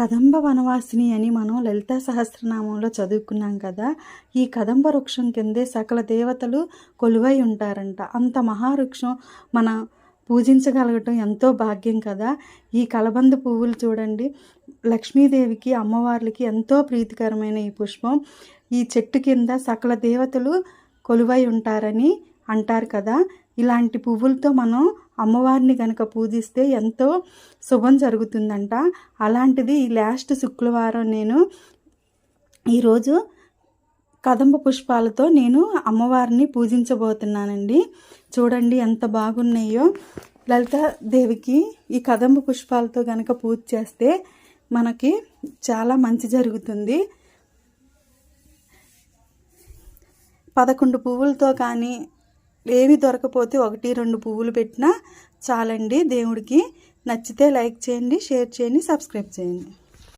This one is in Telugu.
కదంబ వనవాసిని అని మనం లలిత సహస్రనామంలో చదువుకున్నాం కదా ఈ కదంబ వృక్షం కిందే సకల దేవతలు కొలువై ఉంటారంట. అంత మహావృక్షం మన పూజించగలగటం ఎంతో భాగ్యం కదా. ఈ కలబంద పువ్వులు చూడండి. లక్ష్మీదేవికి అమ్మవార్లకి ఎంతో ప్రీతికరమైన ఈ పుష్పం. ఈ చెట్టు కింద సకల దేవతలు కొలువై ఉంటారని అంటారు కదా. ఇలాంటి పువ్వులతో మనం అమ్మవారిని కనుక పూజిస్తే ఎంతో శుభం జరుగుతుందంట. అలాంటిది ఈ లాస్ట్ శుక్రవారం నేను ఈరోజు కదంబ పుష్పాలతో నేను అమ్మవారిని పూజించబోతున్నానండి. చూడండి ఎంత బాగున్నాయో. లలితాదేవికి ఈ కదంబ పుష్పాలతో కనుక పూజ చేస్తే మనకి చాలా మంచి జరుగుతుంది. పదకొండు పువ్వులతో కానీ ఏవి దొరకపోతే ఒకటి రెండు పువ్వులు పెట్టినా చాలండి. దేవుడికి నచ్చితే లైక్ చేయండి షేర్ చేయండి సబ్స్క్రైబ్ చేయండి.